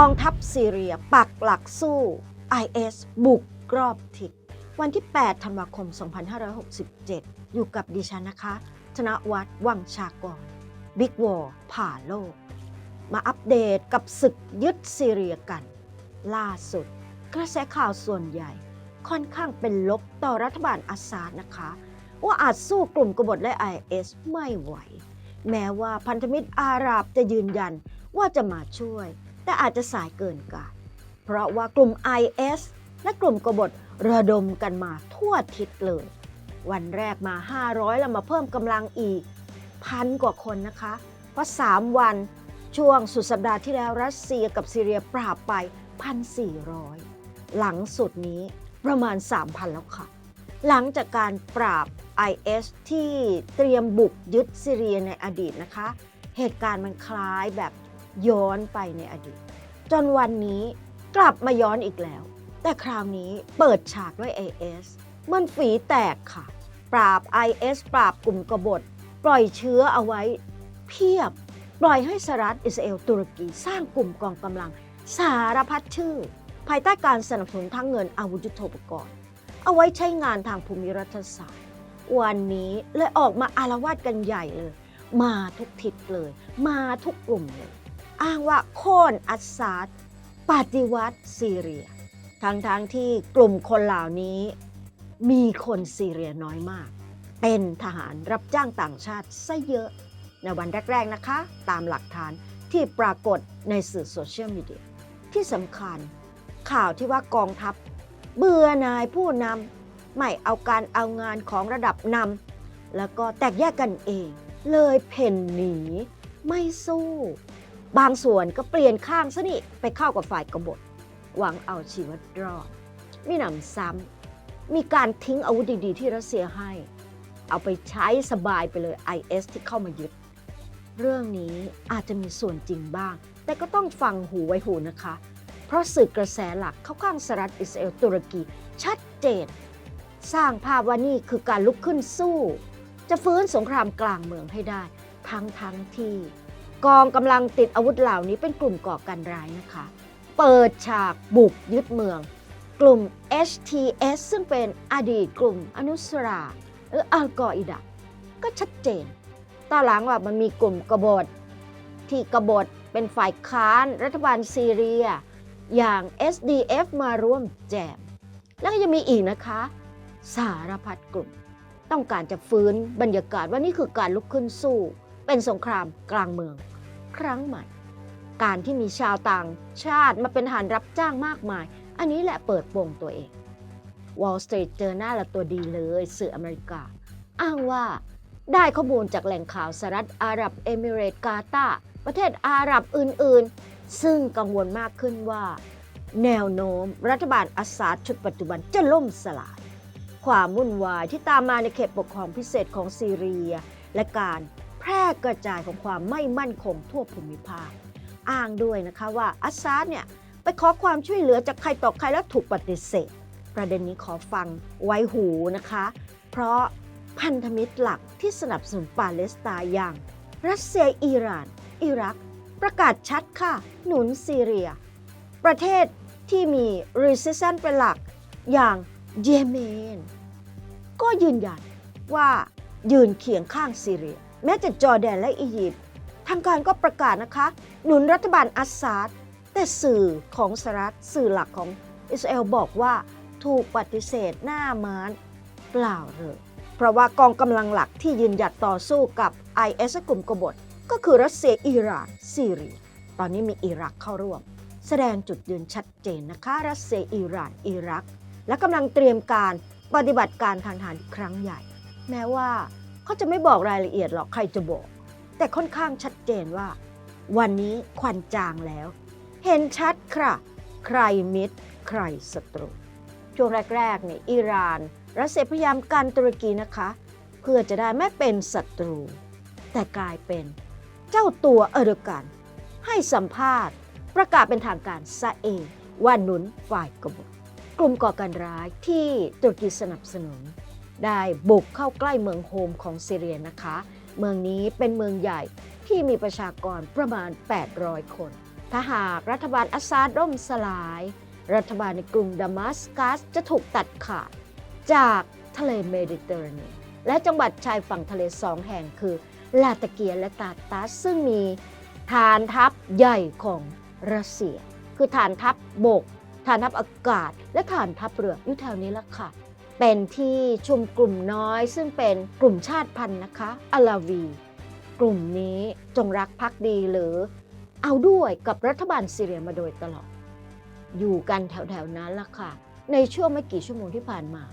กองทัพซีเรียปักหลักสู้ IS บุกรอบทิศวันที่ 8 ธันวาคม 2567 อยู่กับดิฉันนะคะ ธนวัฒน์วังชากรบิ๊กวอร์ผ่าโลก มาอัปเดตกับศึกยึดซีเรียกัน ล่าสุด กระแสข่าวส่วนใหญ่ ค่อนข้างเป็นลบต่อรัฐบาลอาซาดนะคะ ว่าอาจสู้กลุ่มกบฏและ IS ไม่ไหว แม้ว่าพันธมิตรอาหรับจะยืนยันว่าจะมาช่วย แต่อาจจะสายเกินกาเพราะว่ากลุ่ม IS และกลุ่มกบฏระดมกันมาทั่วทิศเลย วันแรกมา 500 แล้วมาเพิ่มกำลังอีกพันกว่าคนนะคะ เพราะ 3 วันช่วงสุดสัปดาห์ที่แล้วรัสเซียกับซีเรียปราบไป 1,400 หลังสุดนี้ประมาณ 3,000 แล้วค่ะ หลังจากการปราบ IS ที่เตรียมบุกยึดซีเรียในอดีตนะคะ เหตุการณ์มันคล้ายแบบ ย้อนไปในอดีต จนวันนี้กลับมาย้อนอีกแล้ว แต่คราวนี้เปิดฉากด้วย IS มันฝีแตกค่ะ ปราบ IS ปราบกลุ่มกบฏ ปล่อยเชื้อเอาไว้เพียบ ปล่อยให้สหรัฐอิสราเอลตุรกีสร้างกลุ่มกองกำลัง สารพัดชื่อ ภายใต้การสนับสนุนทั้งเงินอาวุธยุทโธปกรณ์ เอาไว้ใช้งานทางภูมิรัฐศาสตร์ วันนี้เลยออกมาอารวาสกันใหญ่เลย มาทุกทิศเลย มาทุกกลุ่มเลย อ้างว่าโค่นอัสซาดปฏิวัติซีเรีย ทั้งๆทที่กลุ่มคนเหล่านี้มีคนซีเรียน้อยมาก เป็นทหารรับจ้างต่างชาติซะเยอะ ในวันแรก ๆนะคะ ตามหลักฐานที่ปรากฏในสื่อโซเชียลมีเดีย ที่สำคัญข่าวที่ว่ากองทัพ เบื่อนายผู้นำไม่เอาการเอางานของระดับนำแล้วก็แตกแยกกันเอง เลยเพ่นหนี ไม่สู้ บางส่วนก็เปลี่ยนข้างซะนี่ไปเข้ากับฝ่ายกบฏ หวังเอาชีวิตรอดมีหนำซ้ำมีการทิ้งอาวุธดีๆ ที่รัสเซียให้ เอาไปใช้สบายไปเลย IS ที่เข้ามายึด เรื่องนี้อาจจะมีส่วนจริงบ้าง แต่ก็ต้องฟังหูไว้หูนะคะ เพราะสื่อกระแสหลักเข้าข้างสหรัฐอิสราเอลตุรกี ชัดเจน สร้างภาพว่านี่คือการลุกขึ้นสู้ จะฟื้นสงครามกลางเมืองให้ได้ ทั้งทั้งที่ กองกำลังติดอาวุธเหล่านี้เป็นกลุ่มก่อการร้ายนะคะ เปิดฉากบุกยึดเมือง กลุ่ม HTS ซึ่งเป็นอดีตกลุ่มอนุสราหรืออัลกออิดะก็ชัดเจนต่อหลังว่ามันมีกลุ่มกบฏที่กบฏเป็นฝ่ายค้านรัฐบาลซีเรีย อย่าง SDF มาร่วมแจม แล้วก็ยังมีอีกนะคะ สารพัดกลุ่ม ต้องการจะฟื้นบรรยากาศว่านี่คือการลุกขึ้นสู้ เป็นสงครามกลางเมือง ครั้งใหม่ การที่มีชาวต่างชาติมาเป็นทหารรับจ้างมากมาย อันนี้แหละเปิดโปงตัวเอง Wall Street เจอหน้าละตัวดีเลยสื่ออเมริกา อ้างว่าได้ข้อมูลจากแหล่งข่าวสหรัฐอาหรับเอมิเรต์กาตาประเทศอาหรับอื่นๆ ซึ่งกังวลมากขึ้นว่า แนวโน้มรัฐบาลอาซาดชุดปัจจุบันจะล่มสลาย ความวุ่นวายที่ตามมาในเขตปกครองพิเศษของซีเรีย และการ พร่กระจายของความไม่มั่นคงทั่วภูมิภาค อ้างด้วยนะคะว่าอาซาดเนี่ยไปขอความช่วยเหลือจากใครต่อใครแล้วถูกปฏิเสธ ประเด็นนี้ขอฟังไว้หูนะคะ เพราะพันธมิตรหลักที่สนับสนุนปาเลสไตน์อย่าง รัสเซียอิหร่าน อิรัก ประกาศชัดค่ะ หนุนซีเรีย ประเทศที่มี resistance เป็นหลักอย่างเยเมน ก็ยืนยันว่ายืนเคียงข้างซีเรีย แม้แต่จอร์แดนและอียิปต์ทางการก็ประกาศนะคะ หนุนรัฐบาลอัสซาดแต่สื่อของสหรัฐสื่อหลักของอิสราเอลบอกว่าถูกปฏิเสธหน้าม้านเปล่าเลยเพราะว่ากองกำลังหลักที่ยืนหยัดต่อสู้กับ IS กลุ่มกบฏ ก็คือรัสเซียอิหร่านซีเรีย ตอนนี้มีอิรักเข้าร่วม แสดงจุดยืนชัดเจนนะคะ รัสเซียอิหร่านอิรัก และกำลังเตรียมการปฏิบัติการทางทหารครั้งใหญ่ แม้ว่า เขาจะไม่บอกรายละเอียดหรอกใครจะบอก แต่ค่อนข้างชัดเจนว่า วันนี้ควันจางแล้ว เห็นชัดค่ะ ใครมิตร ใครศัตรู ช่วงแรกๆเนี่ยอิหร่าน รัสเซียพยายามกันตุรกีนะคะ เพื่อจะได้ไม่เป็นศัตรู แต่กลายเป็น เจ้าตัวเออร์ดกัน ให้สัมภาษณ์ ประกาศเป็นทางการซะเองว่าหนุนฝ่ายกบฏกลุ่มก่อการร้ายที่ตุรกีสนับสนุน ได้บุกเข้าใกล้เมืองโฮมของซีเรียนะคะ เมืองนี้เป็นเมืองใหญ่ที่มีประชากรประมาณ 800 คนทถ้าหากรัฐบาลอาซาดร่มสลาย รัฐบาลในกรุงดามัสกัสจะถูกตัดขาด จากทะเลเมดิเตอร์เรเนียนและจังหวัดชายฝั่งทะเลสองแห่งคือลาตเกียและตาตัสซึ่งมีฐานทัพใหญ่ของรัสเซีย คือฐานทัพบบก ฐานทัพอากาศ และฐานทัพเรืออยู่แถวนี้ละค่ะ เป็นที่ชุมกลุ่มน้อยซึ่งเป็นกลุ่มชาติพันธุ์นะคะอาลาวี กลุ่มนี้จงรักภักดีหรือเอาด้วยกับรัฐบาลซีเรียมาโดยตลอด อยู่กันแถวๆนั้นละค่ะ ในช่วงไม่กี่ชั่วโมงที่ผ่านมา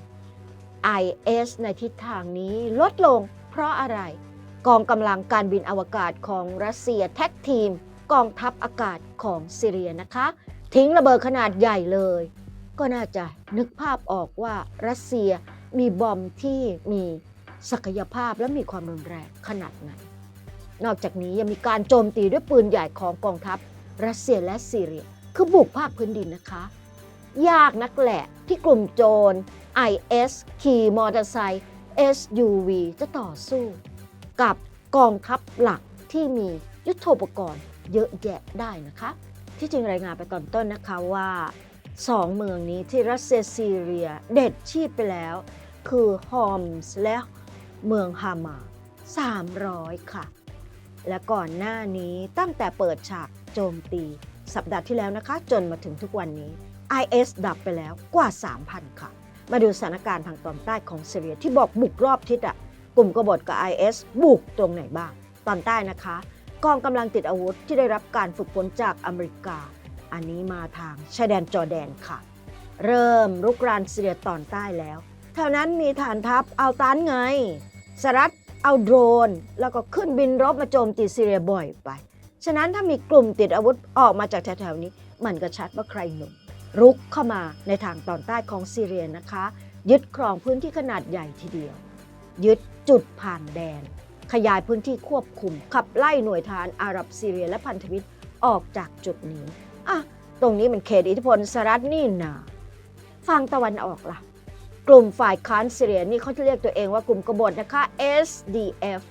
IS ในทิศทางนี้ลดลงเพราะอะไร กองกำลังการบินอวกาศของรัสเซียแท็กทีม กองทัพอากาศของซีเรียนะคะ ทิ้งระเบิดขนาดใหญ่เลย ก็น่าจะนึกภาพออกว่ารัสเซียมีบอมที่มีศักยภาพและมีความรุนแรงขนาดไหน นอกจากนี้ยังมีการโจมตีด้วยปืนใหญ่ของกองทัพ รัสเซียและซีเรีย คือบุกภาคพื้นดินนะคะ ยากนักแหละที่กลุ่มโจร IS ขี่มอเตอร์ไซค์ SUV จะต่อสู้กับกองทัพหลักที่มียุทโธปกรณ์เยอะแยะได้นะคะ ที่จริงรายงานไปตอนต้นนะคะว่า สองเมืองนี้ที่รัสเซียซีเรียเด็ดชีพไปแล้ว คือฮอมส์และเมืองฮามา300 ค่ะ และก่อนหน้านี้ตั้งแต่เปิดฉากโจมตีสัปดาห์ที่แล้วนะคะ จนมาถึงทุกวันนี้ IS ดับไปแล้วกว่า 3,000 ค่ะ มาดูสถานการณ์ทางตอนใต้ของซีเรียที่บอกบุกรอบทิศอะกลุ่มกบฏกับ IS บุกตรงไหนบ้าง ตอนใต้นะคะ กองกำลังติดอาวุธที่ได้รับการฝึกฝนจากอเมริกา อันนี้มาทางชายแดนจอแดนค่ะ เริ่มรุกรานซีเรียตอนใต้แล้วแถวนั้นมีฐานทัพเอาตานไงสหรัฐเอาโดรน แล้วก็ขึ้นบินรบมาโจมตีซีเรียบ่อยไป ฉะนั้นถ้ามีกลุ่มติดอาวุธออกมาจากแถวๆนี้ มันก็ชัดว่าใครหนุ่มรุกเข้ามาในทางตอนใต้ของซีเรียนะคะ ยึดครองพื้นที่ขนาดใหญ่ทีเดียว ยึดจุดผ่านแดน ขยายพื้นที่ควบคุม ขับไล่หน่วยทหารอาหรับซีเรียและพันธมิตรออกจากจุดนี้ ตรงนี้มันเขตอิทธิพลสหรัฐนี่นาฝั่งตะวันออกล่ะ กลุ่มฝ่ายค้านซีเรียนี่เขาจะเรียกตัวเองว่ากลุ่มกบฏนะคะ SDF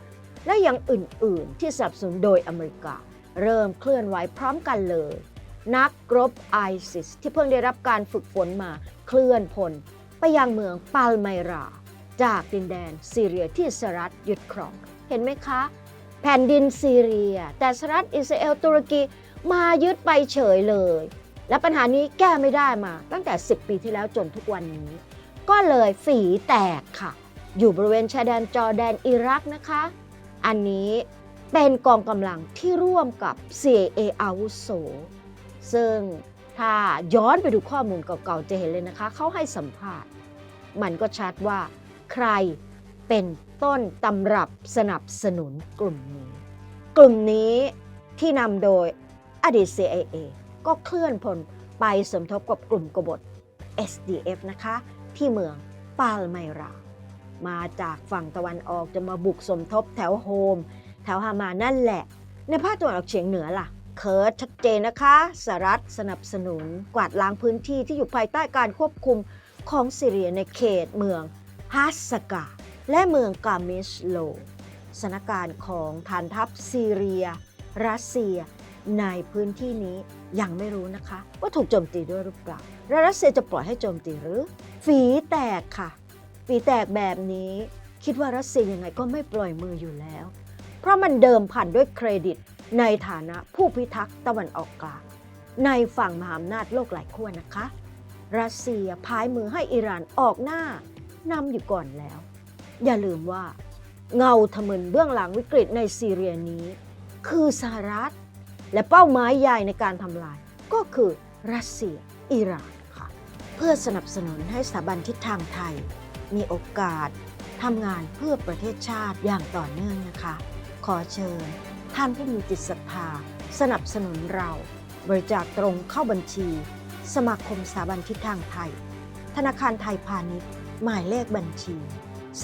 และอย่างอื่นๆ ที่สนับสนุนโดยอเมริกา เริ่มเคลื่อนไหวพร้อมกันเลย นักรบไอซิสที่เพิ่งได้รับการฝึกฝนมาเคลื่อนพล ไปยังเมืองปาลไมรา จากดินแดนซีเรียที่สหรัฐยึดครอง เห็นไหมคะ แผ่นดินซีเรีย แต่สหรัฐอิสราเอลตุรกี มายึดไปเฉยเลย และปัญหานี้แก้ไม่ได้มา ตั้งแต่ 10 ปีที่แล้วจนทุกวันนี้ ก็เลยฝีแตกค่ะ อยู่บริเวณชายแดนจอร์แดนอิรักนะคะ อันนี้เป็นกองกำลังที่ร่วมกับ CIA อาวุโสซึ่งถ้าย้อนไปดูข้อมูลเก่าๆจะเห็นเลยนะคะ เขาให้สัมภาษณ์ มันก็ชัดว่าใครเป็นต้นตำรับสนับสนุนกลุ่มนี้ กลุ่มนี้ที่นำโดย อดีต CIA ก็เคลื่อนพลไปสมทบกับกลุ่มกบฏ SDF นะคะ ที่เมืองปาลไมรา มาจากฝั่งตะวันออกจะมาบุกสมทบแถวโฮม แถวฮามานั่นแหละ ในภาคตะวันออกเฉียงเหนือล่ะ เคิร์ดชัดเจนนะคะสหรัฐสนับสนุนกวาดล้างพื้นที่ที่อยู่ภายใต้การควบคุมของซีเรียในเขตเมืองฮัสสกา และเมืองกามิชโลสถานการณ์ของฐานทัพซีเรีย รัสเซีย ในพื้นที่นี้ยังไม่รู้นะคะ ว่าถูกโจมตีด้วยหรือเปล่าและรัสเซียจะปล่อยให้โจมตีหรือ ฝีแตกค่ะ ฝีแตกแบบนี้ คิดว่ารัสเซียยังไงก็ไม่ปล่อยมืออยู่แล้ว เพราะมันเดิมพันด้วยเครดิต ในฐานะผู้พิทักษ์ตะวันออกกลางในฝั่งมหาอำนาจโลกหลายขั้วนะคะ รัสเซียพายมือให้อิหร่านออกหน้านำอยู่ก่อนแล้ว อย่าลืมว่า เงาทะมึนเบื้องหลังวิกฤตในซีเรียนี้ คือสหรัฐ และเป้าหมายใหญ่ในการทำลาย ก็คือรัสเซียอิหร่านค่ะ เพื่อสนับสนุนให้สถาบันทิศทางไทย มีโอกาสทำงานเพื่อประเทศชาติอย่างต่อเนื่องนะคะ ขอเชิญ ท่านผู้มีจิตศรัทธา สนับสนุนเรา บริจาคตรงเข้าบัญชี สมาคมสถาบันทิศทางไทย ธนาคารไทยพาณิชย์ หมายเลขบัญชี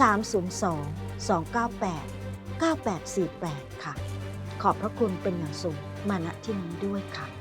302 298 9848 ค่ะ ขอบพระคุณเป็นอย่างสูง มาณที่นี้ด้วยค่ะ